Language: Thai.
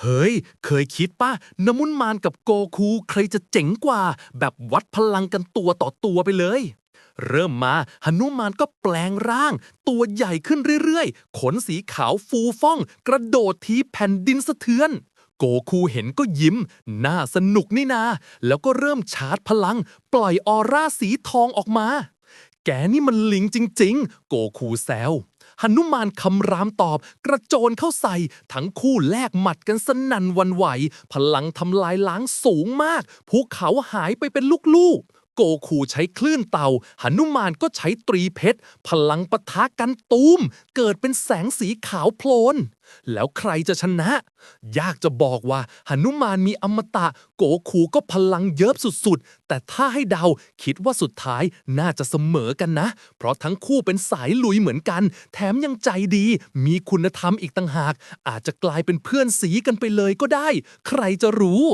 เฮ้ย เคยคิดป่ะน้ำมุนมานกับโกคูใครจะเจ๋งกว่า แบบวัดพลังกันตัวต่อตัวไปเลย เริ่มมาหนุมานก็แปลงร่าง ตัวใหญ่ขึ้นเรื่อยๆ ขนสีขาวฟูฟ่อง กระโดดทีแผ่นดินสะเทือน โกคูเห็นก็ยิ้ม น่าสนุกนี่นา แล้วก็เริ่มชาร์จพลัง ปล่อยออร่าสีทองออกมา แกนี่มันลิงจริง ๆ โกคูแซวหนุมานคำรามตอบ กระโจนเข้าใส่ ทั้งคู่แลกหมัดกันสนั่นวันไหว พลังทำลายล้างสูงมากภูเขาหายไปเป็นลูกๆ โกคูใช้คลื่นเตาหนุมานก็ใช้ตรีเพชร พลังปะทะกันตูม เกิดเป็นแสงสีขาวโพลน แล้วใครจะชนะ ยากจะบอกว่าหนุมานมีอมตะ โกคูก็พลังเยิบสุดๆ แต่ถ้าให้เดาคิดว่าสุดท้ายน่าจะเสมอกันนะ เพราะทั้งคู่เป็นสายลุยเหมือนกัน แถมยังใจดี มีคุณธรรมอีกต่างหาก อาจจะกลายเป็นเพื่อนสีกันไปเลยก็ได้ ใครจะรู้